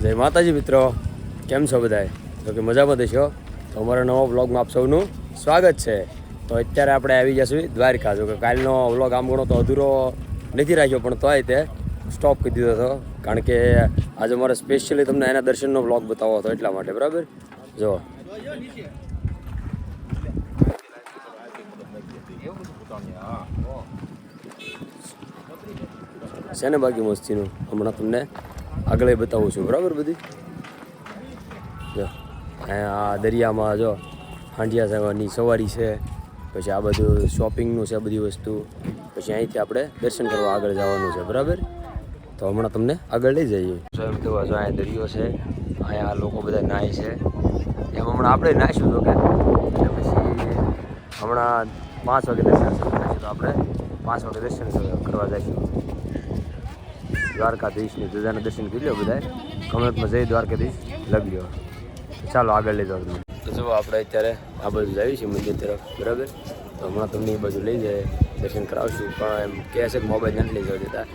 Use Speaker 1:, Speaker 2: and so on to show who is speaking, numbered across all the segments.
Speaker 1: જય માતાજી મિત્રો. કેમ છો બધાય? તો કે મજામાં દેશો તો અમારા નવા વ્લોગમાં આપ સૌનું સ્વાગત છે. તો અત્યારે આપણે આવી જશું દ્વારકા. જો કે કાલનો વ્લોગ આમ ગણો તો અધૂરો નથી રાખ્યો, પણ તોય તે સ્ટોપ કરી દીધો હતો. કારણ કે આજે મારે સ્પેશિયલી તમને એના દર્શનનો વ્લોગ બતાવો હતો એટલા માટે, બરાબર? જો. છે ને બાકી મસ્તીનું? હમણાં તમને આગળ બતાવું છું. બરાબર બધી? જો આ દરિયામાં જો હાંડિયા જવાની સવારી છે, પછી આ બધું શોપિંગનું છે બધી વસ્તુ. પછી અહીંથી આપણે દર્શન કરવા આગળ જવાનું છે, બરાબર? તો હમણાં તમને આગળ લઈ જઈએ. સ્વયં એમ કહેવા જો અહીંયા દરિયો છે, અહીંયા લોકો બધા નાય છે. એમ હમણાં આપણે નાહીશું તો કે પછી હમણાં પાંચ વાગે દર્શન થશે તો આપણે. પાંચ વાગે દર્શન કરવા જઈશું. દ્વારકાધીશની જુદાના દર્શન કરી લો બધાએ કમેન્ટમાં જઈ દ્વારકાધીશ. લગ્યો ચાલો આગળ લઈ જાઓ તો જો આપણે અત્યારે આ બાજુ જઈએ છીએ મંદિર તરફ. બરાબર? તો હમણાં તમને એ બાજુ લઈ જાય, દર્શન કરાવશું. પણ એમ કહે છે કે મોબાઈલ નથી લઈ જવા દેતા.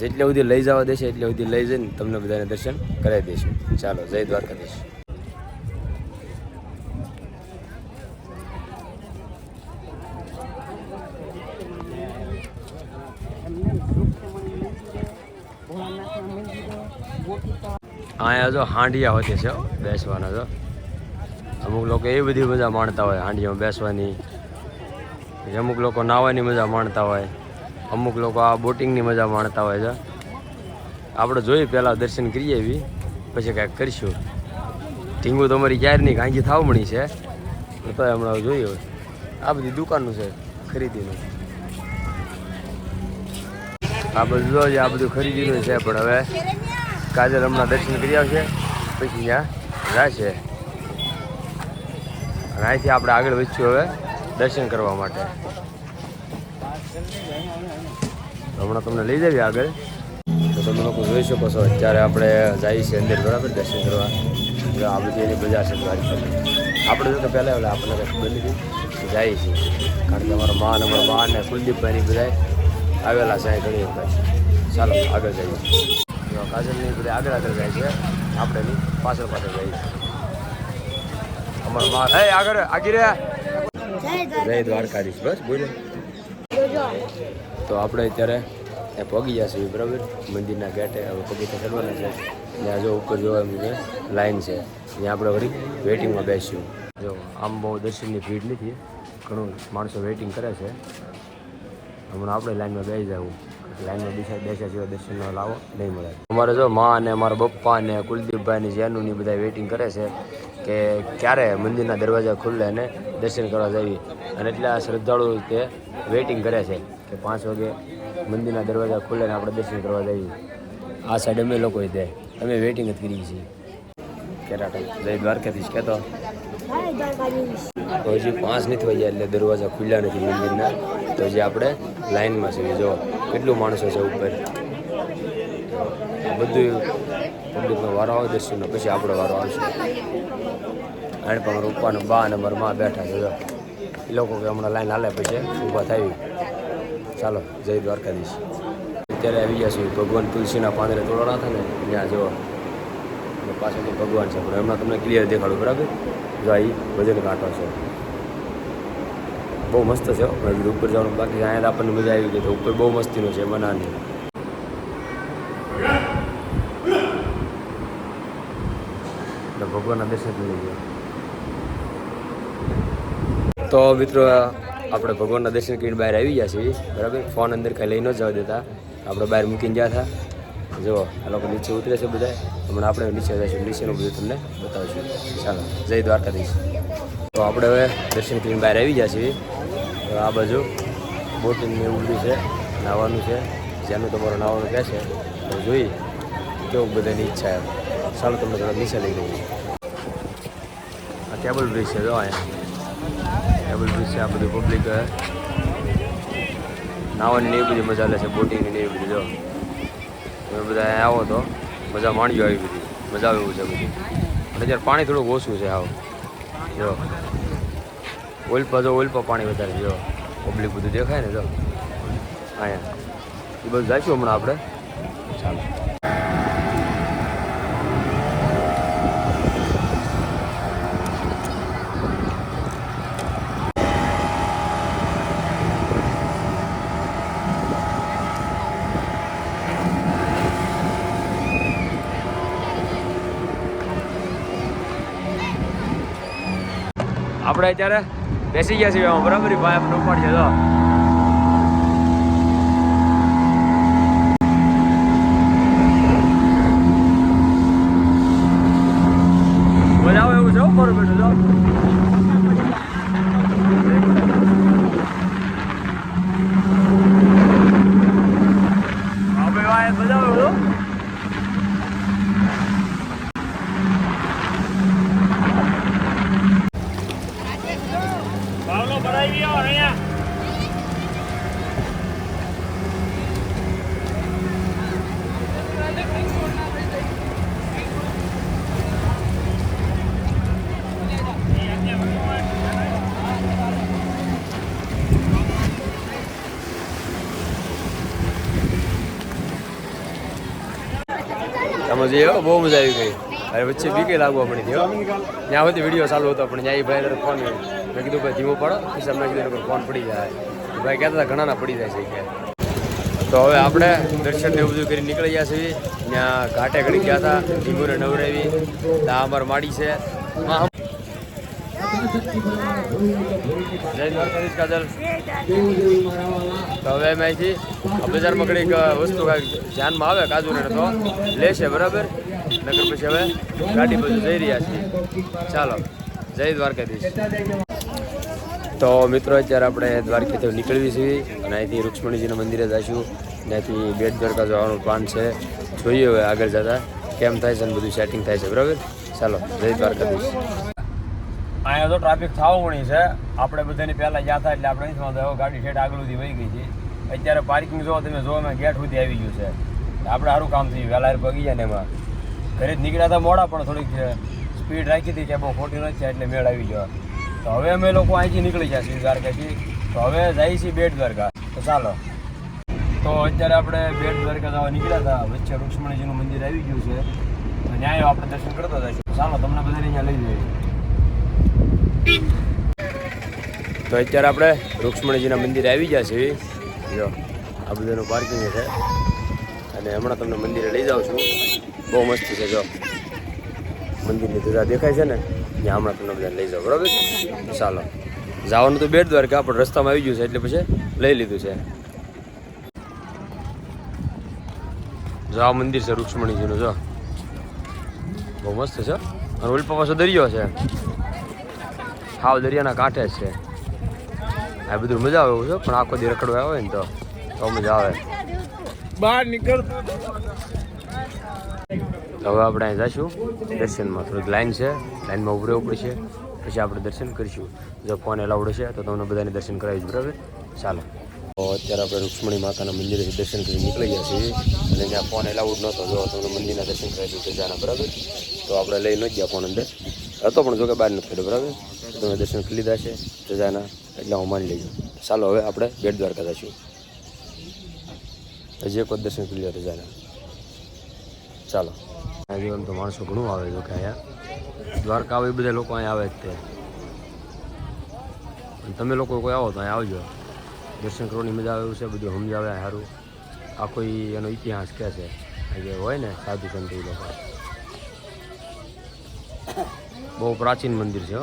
Speaker 1: જેટલે સુધી લઈ જવા દેશે, એટલે સુધી લઈ જઈને તમને બધાને દર્શન કરાવી દઈશું ચાલો, જય દ્વારકાધીશ. જો હાંડિયા હોતી છે બેસવાના જો. અમુક લોકો એ બધી મજા માણતા હોય હાંડિયામાં બેસવાની. અમુક લોકો નાવાની મજા માણતા હોય. અમુક લોકો આ બોટિંગની મજા માણતા હોય છે. આપણે જોઈએ પહેલાં દર્શન કરીએ એવી, પછી કાંઈક કરીશું. ઢીંગું તમારી ક્યારની ગાંજી થાવ મળી છે. તો હમણાં જોઈએ હોય આ બધી દુકાનનું છે ખરીદીનું. આ બધું આ બધું ખરીદીનું છે, પણ હવે કાજલ હમણાં દર્શન કરી આવશે. પછી ત્યાં અને અહીંથી આપણે આગળ વધશું હવે દર્શન કરવા માટે. હમણાં તમને લઈ જઈએ આગળ. તો તમે લોકો જોઈ શકો છો, અત્યારે આપણે જઈએ છીએ અંદર, બરાબર? દર્શન કરવા. આ બધી એની બજાર છે આપણે જો તો પહેલાં એટલે આપણને કંઈ બની નથી જઈએ છીએ કારણ કે અમારા મા અને અમારા મા અને કુલદીપભાઈની બધા આવેલા છે ઘણી વખત. ચાલો, આગળ જઈએ. કાજલની બધી આગળ આગળ જાય છે. આપણે એની પાછળ પાછળ જાય છે અમારા મા હે, આગળ, આગી રહ્યા જય દ્વારકાધીશ. બસ, બોલો. તો આપણે અત્યારે એ પગી જશે બરાબર? મંદિરના ગેટે. હવે પગીચા ચડવાના છે. ત્યાં જો ઉપર જોવા છે, લાઈન છે. ત્યાં આપણે વળી વેઇટિંગમાં બેસીશું. જો, આમ બહુ દર્શનની ભીડ નથી. ઘણું માણસો વેઇટિંગ કરે છે. હમણાં આપણે લાઈનમાં બેસી જવું લાઈનમાં બેસા બેસ્યા સિવાય દર્શનનો લાવો નહીં મળે. અમારે જો મા અને અમારા પપ્પા અને કુલદીપભાઈની જેનુની બધા વેઇટિંગ કરે છે કે ક્યારે મંદિરના દરવાજા ખુલ્લે અને દર્શન કરવા જઈએ અને એટલા શ્રદ્ધાળુ તે વેઇટિંગ કરે છે કે પાંચ વાગે મંદિરના દરવાજા ખુલ્લે અને આપણે દર્શન કરવા જઈએ આ સાઈડ અમે લોકો તે. અમે વેઇટિંગ જ કરીએ છીએ. કેરાટા જય દ્વારકાધીશ કહેતો તો હજી પાંચ નથી વાગ્યા એટલે દરવાજા ખુલ્યા નથી મંદિરના. તો હજી આપણે લાઈનમાં છીએ જો. કેટલું માણસો છે ઉપર? બધું પબ્લિકનો વારો આવે, દર્શનનો. પછી આપણો વારો આવશે. આને પણ મારા પપ્પાનો બા અને મારા બેઠા છે એ લોકો કે હમણાં લાઈન હાલે પછી, ઊભા થઈ ચાલો, જય દ્વારકાધીશ. અત્યારે આવી ગયા છીએ. ભગવાન તુલસીના પાંદરે તોડવાના હતા ને, ત્યાં જો પાછળથી ભગવાન છે. પણ હમણાં તમને ક્લિયર દેખાડું, બરાબર? જો આ ભજન કાંટો છે. બહુ મસ્ત છે મેં ઉપર જવાનું, બાકી અહીંયા આપણને મજા આવી ગઈ તો ઉપર બહુ મસ્તીનું છે મનાની ભગવાનના દર્શન કરી ગયા તો મિત્રો, આપણે ભગવાનના દર્શન કરીને બહાર આવી ગયા છીએ, બરાબર? ફોન અંદર કાંઈ લઈ ન જવા દેતા. આપણે બહાર મૂકીને ગયા હતા. જુઓ, આ લોકો નીચે ઉતરે છે બધા હમણાં આપણે નીચે જઈશું, નીચેનું બધું તમને બતાવીશું. ચાલો, જય દ્વારકાધીશ. તો આપણે હવે દર્શન કરીને બહાર આવી ગયા છીએ. આ બાજુ બોટિંગ ને એવું બધું છે નાહવાનું છે જેનું તમારું નાહવાનું કહે છે, તો જોઈ કેવું બધાની ઈચ્છા એમ. ચાલો તમને થોડા નીચે લઈ જઈએ આ કેબલ બ્રિજ છે જો અહીંયા. કેબલ બ્રિજ છે, આ બધું પબ્લિક નાહવાની એવી બધી મજા લે છે, બોટિંગની ને એ બધી જો. તમે બધા અહીંયા આવો તો મજા માણજો આવી બધી. મજા આવે એવું છે બધી. અને અત્યારે પાણી થોડુંક ઓછું છે આવું. જો. ઓઇલ પર જો ઓઇલ પાણી વધારે જો. પબ્લિક બધું દેખાય ને, જો. અહીંયા. એ બધું જઈશું હમણાં આપણે. ચાલો. આપણે અત્યારે બેસી ગયા છીએ બરાબર ભાઈ આપણે ઉપાડીએ તો મજા આવે એવું છે હો, મારું બેટું જો આપણે ભાઈ મજા આવે એવું
Speaker 2: ભાવનો ભરાઈ ગયો અહીંયા
Speaker 1: તમે જે બહુ મજા આવી ગઈ. અરે વચ્ચે બી લાગવા પડી આપણે થયો ત્યાં બધી વીડિયો ચાલુ હતો, પણ ત્યાં એ ભાઈ ફોન મેં કીધું, ભાઈ, ધીમો પડો. પછી મેં કીધું ફોન પડી જાય. ભાઈ કહેતા હતા, ઘણાના પડી જાય છે. કે તો હવે આપણે દર્શન ને બધું કરી નીકળી ગયા છીએ. ત્યાં ઘાટે ઘડી ગયા હતા ઢીંગુને નવરાવી. ત્યાં અમાર માડી છે. જય દ્વારકાધીશ કાજલ. તો હવે અહીંથી બજારમાં ઘડીક વસ્તુ કાંઈક ધ્યાનમાં આવે, કાજુને તો લેશે બરાબર? નગર પછી હવે ગાડી બધું જઈ રહ્યા છીએ. ચાલો, જય દ્વારકાધીશ. તો મિત્રો, અત્યારે આપણે દ્વારકાથી નીકળવી છીએ અને અહીંથી રૂક્ષ્મણીજીના મંદિરે જઈશું. ત્યાંથી બેટ દ્વારકા જવાનું પ્લાન છે. જોઈએ હવે આગળ જતા કેમ થાય છે અને બધું સેટિંગ થાય છે, બરાબર? ચાલો, જય દ્વારકાધીશ. અહીંયા તો ટ્રાફિક થાવણી છે. આપણે બધાની પહેલાં ગયા હતા એટલે આપણે નથી વાંધો એવો ગાડી ઠેઠ આગળ સુધી વહી ગઈ છે. અત્યારે પાર્કિંગ જો તમે જો અમે ગેટ સુધી આવી ગયું છે. આપણે સારું કામ થયું. વહેલા પગી જાય ને એમાં. ઘરે જ નીકળ્યા હતા મોડા, પણ થોડીક સ્પીડ રાખી હતી કે બહુ ખોટી નથી એટલે મેળ આવી ગયો. તો હવે અમે લોકો અહીંથી નીકળી ગયા છીએ દ્વારકાથી. તો હવે જઈએ છીએ બેટ દ્વારકા તો ચાલો. તો અત્યારે આપણે બેટ દ્વારકા જવા નીકળ્યા હતા. વચ્ચે રૂક્ષ્મણીજીનું મંદિર આવી ગયું છે. તો ન્યાય આપણે દર્શન કરતા જઈશું ચાલો, તમને બધાને અહીંયા લઈ જઈએ. તો અત્યારે આપણે રૂક્ષ્મણીજીના મંદિરે આવી ગયા છીએ. જો, આ બધાનું પાર્કિંગ છે. અને હમણાં તમને મંદિરે લઈ જાઉં છું. બહુ મસ્ત છે, જો. મંદિરની ધજા દેખાય છે ને, ત્યાં હમણાં તમને બધા લઈ જાઓ બરાબર ચાલો. જવાનું તો બેટ દ્વારકા, પણ રસ્તામાં આવી ગયું છે, એટલે પછી લઈ લીધું છે. જો, આ મંદિર છે રૂક્ષ્મણીજીનું, જો. બહુ મસ્ત છે અને ઉલ્પા પાછો દરિયો છે. હાવ દરિયાના કાંઠે છે. આ બધું મજા આવે એવું છે પણ આખો દી રખડવા આવે ને તો તો મજા આવે.
Speaker 2: બહાર
Speaker 1: નીકળતો હવે આપણે અહીં જઈશું દર્શનમાં થોડીક લાઈન છે લાઈનમાં ઉભું રહેવું પડશે. પછી આપણે દર્શન કરીશું. જો ફોન એલાઉડ છે તો તમને બધાને દર્શન કરાવીશ બરાબર? ચાલો. તો અત્યારે આપણે રૂક્ષ્મણી માતાના મંદિરેથી દર્શન કરી નીકળી ગયા છીએ. અને ત્યાં ફોન એલાઉડ નહોતો જો તમને મંદિરના દર્શન કરાવી દીધું જાના બરાબર? તો આપણે લઈ ન ગયા ફોન અંદર. હતો પણ જો કે બહાર નથી બરાબર? તમે દર્શન કરી લીધા છે જજાના એટલે હું માની લઈશું ચાલો, હવે આપણે બેટ દ્વારકા જઈશું. હજી એક દર્શન કરી લ્યો રજાના ચાલો. એમ તો માણસો ઘણું આવે છે કે અહીંયા. દ્વારકા આવે બધા લોકો અહીંયા આવે જ તે. તમે લોકો કોઈ આવો તો અહીંયા આવજો. દર્શન કરવાની મજા આવે એવું છે, બધું સમજાવે, સારું. આખો એનો ઇતિહાસ કહે છે જે હોય ને, સાધુ સંત લોકો. બહુ પ્રાચીન મંદિર છે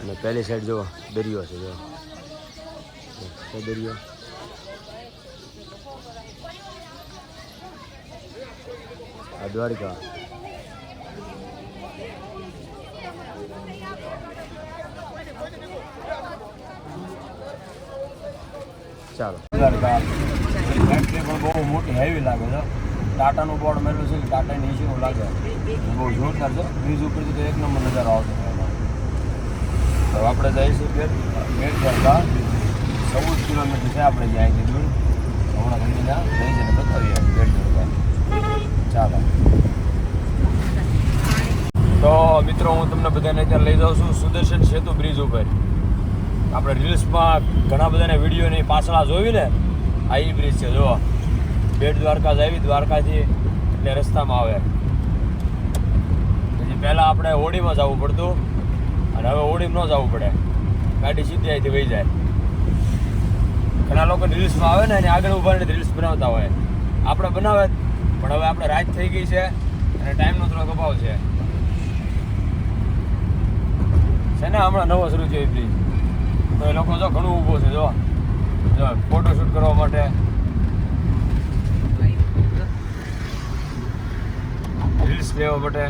Speaker 1: અને પહેલી સાઈડ જો દરિયો છે, જો. દરિયો. આ દ્વારકા. ચાલો. પણ બહુ મોટી હેવી લાગે છે ટાટાનું બોર્ડ મેળવ્યું છે કે ટાટા નીચેનું લાગે. બહુ જોરદાર છે. બ્રિજ ઉપરથી તો એક નંબર નજારો આવતો. તો આપણે જઈશું બેટ બેટ કરતા ચૌદ કિલોમીટર છે આપણે જ્યાં અહીંથી દૂર. હમણાં તમને ત્યાં લઈ જઈને બતાવીએ. બેટ કરતા ચાલો. તો મિત્રો, હું તમને બધાને અત્યારે લઈ જાઉં છું. સુદર્શન સેતુ બ્રિજ ઉપર. આપણે રીલ્સમાં ઘણા બધાને વિડીયોની પાછળ જોઈ ને? આ એ બ્રિજ છે. જો બેટ દ્વારકા જાવી દ્વારકાથી એટલે રસ્તામાં આવે. પછી પહેલાં આપણે હોડીમાં જવું પડતું અને હવે હોડીમાં ન જવું પડે. ગાડી સીધી અહીંથી વહી જાય. ઘણા લોકો રીલ્સમાં આવે ને અને આગળ ઊભા રહીને રીલ્સ બનાવતા હોય. આપણે બનાવે પણ હવે આપણે રાત થઈ ગઈ છે અને ટાઈમનો થોડો અભાવ છે. છે ને હમણાં નવો શરૂ થયો બ્રિજ તો એ લોકો જો ઘણું ઊભો છે, જો. જો ફોટો શૂટ કરવા માટે. રીલ્સ લેવા માટે.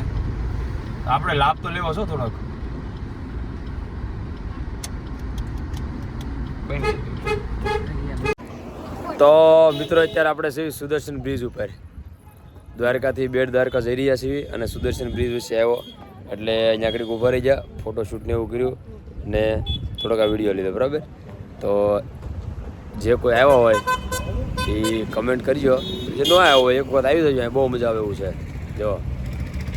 Speaker 1: આપણે લાભ તો લેવો છો થોડોક? તો મિત્રો, અત્યારે આપણે છીએ સુદર્શન બ્રિજ ઉપર. દ્વારકાથી બેટ દ્વારકા જઈ રહ્યા છીએ અને સુદર્શન બ્રિજ વિશે આવ્યો. એટલે અહીંયા આગળ ઊભા રહી ગયા ફોટોશૂટને એવું કર્યું ને થોડોક આ વીડિયો લીધો, બરાબર? તો જે કોઈ આવ્યો હોય એ કમેન્ટ કરજો. જે ન આવ્યો હોય, એક વખત આવી જજો બહુ મજા આવે એવું છે. જો.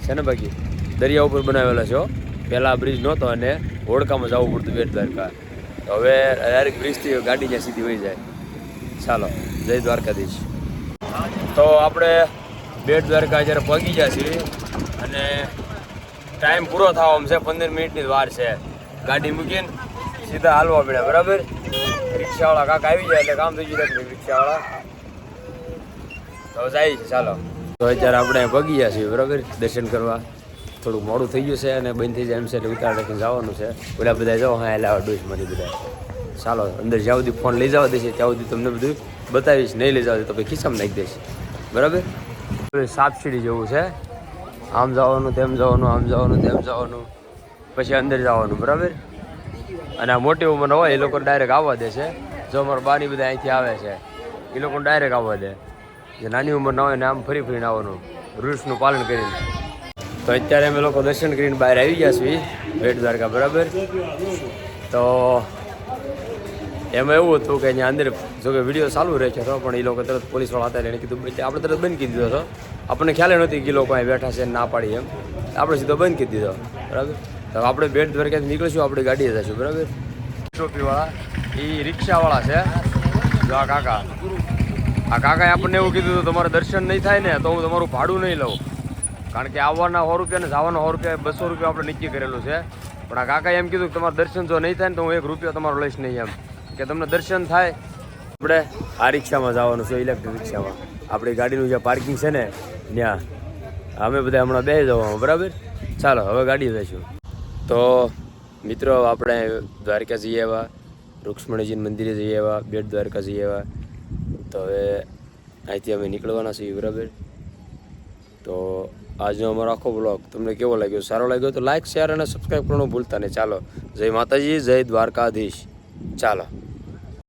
Speaker 1: છે ને બાકી? દરિયા ઉપર બનાવેલો છે પહેલાં બ્રિજ નહોતો અને હોડકામાં જવું પડતું બેટ દ્વારકા હવે ડાયરેક્ટ બ્રિજથી ગાડી જ્યાં સીધી વહી જાય. ચાલો, જય દ્વારકાધીશ. તો આપણે બેટ દ્વારકા જ્યારે પહોંચી ગયા છીએ અને ટાઈમ પૂરો થવામાં છે, પંદર મિનિટની વાર છે. ગાડી મૂકીને સીધા હાલવા પડ્યા, બરાબર? રિક્ષાવાળા કાંક આવી જાય એટલે કામ થઈ ગયું રિક્ષાવાળા. તો જાય છે, ચાલો. તો અત્યારે આપણે ગયા છીએ, બરાબર? દર્શન કરવા. થોડુંક મોડું થઈ ગયું છે અને બંધ થઈ જાય એમ છે એટલે ઉતાર રાખીને જવાનું છે. ઓલા બધા જાઓ, હા એટલે ડોસ મારી બધા. ચાલો, અંદર જ્યાં સુધી ફોન લઈ જવા દેશે, ત્યાં સુધી તમને બધું બતાવીશ. નહીં લઈ જવા દે તો પછી ખિસ્સામાં નાખી દઈશ. બરાબર? સાપ સીડી જેવું છે. આમ જવાનું, તેમ જવાનું, આમ જવાનું, તેમ જવાનું. પછી અંદર જવાનું, બરાબર? અને આ મોટી ઉંમરના હોય, એ લોકો ડાયરેક્ટ આવવા દે છે. જો અમારા બાની બધા અહીંથી આવે છે, એ લોકોને ડાયરેક્ટ આવવા દે. જે નાની ઉંમરના હોય ને આમ ફરી ફરીને આવવાનું, રૂલ્સનું પાલન કરીને. તો અત્યારે અમે લોકો દર્શન કરીને બહાર આવી ગયા છીએ બેટ દ્વારકા, બરાબર? તો એમાં એવું હતું કે અહીંયા અંદર જો કે વીડિયો ચાલુ રહે છે તો પણ એ લોકો તરત પોલીસવાળા હતા એને કીધું આપણે તરત બંધ કરી દીધો હતો. આપણને ખ્યાલ નહોતી કે લોકો અહીં બેઠા છે ના પાડી એમ. આપણે સીધો બંધ કરી દીધો, બરાબર? તો આપણે બેટ દ્વારકાથી નીકળીશું, આપણે ગાડીએ જશું બરાબર? ટોપીવાળા એ રિક્ષાવાળા છે. જો કાકા. આ કાકાએ આપણને એવું કીધું હતું, તમારે દર્શન નહીં થાય ને, તો હું તમારું ભાડું નહીં લઉં. કારણ કે આવવાના સો રૂપિયા ને જવાના સો રૂપિયા, બસો રૂપિયા આપણે નક્કી કરેલું છે. પણ આ કાકાએ એમ કીધું કે તમારું દર્શન જો નહીં થાય ને, તો હું એક રૂપિયો તમારો લઈશ નહીં એમ. કે તમને દર્શન થાય, આપણે આ રિક્ષામાં જવાનું છે, ઇલેક્ટ્રિક રિક્ષામાં. આપણી ગાડીનું જે પાર્કિંગ છે ને, ત્યાં. અમે બધા હમણાં બે જવાનું, બરાબર? ચાલો, હવે ગાડી જઈશું. તો મિત્રો, આપણે દ્વારકા જઈએ એવા રૂક્ષ્મણીજી મંદિરે જઈએ એવા બેટ દ્વારકા જઈએ એવા તો હવે અહીંથી અમે નીકળવાના છીએ બરાબર તો આજનો અમારો આખો બ્લોગ તમને કેવો લાગ્યો? સારો લાગ્યો તો લાઈક શેર અને સબસ્ક્રાઈબ કરવાનું ભૂલતા નહીં. ચાલો, જય માતાજી, જય દ્વારકાધીશ. ચાલો.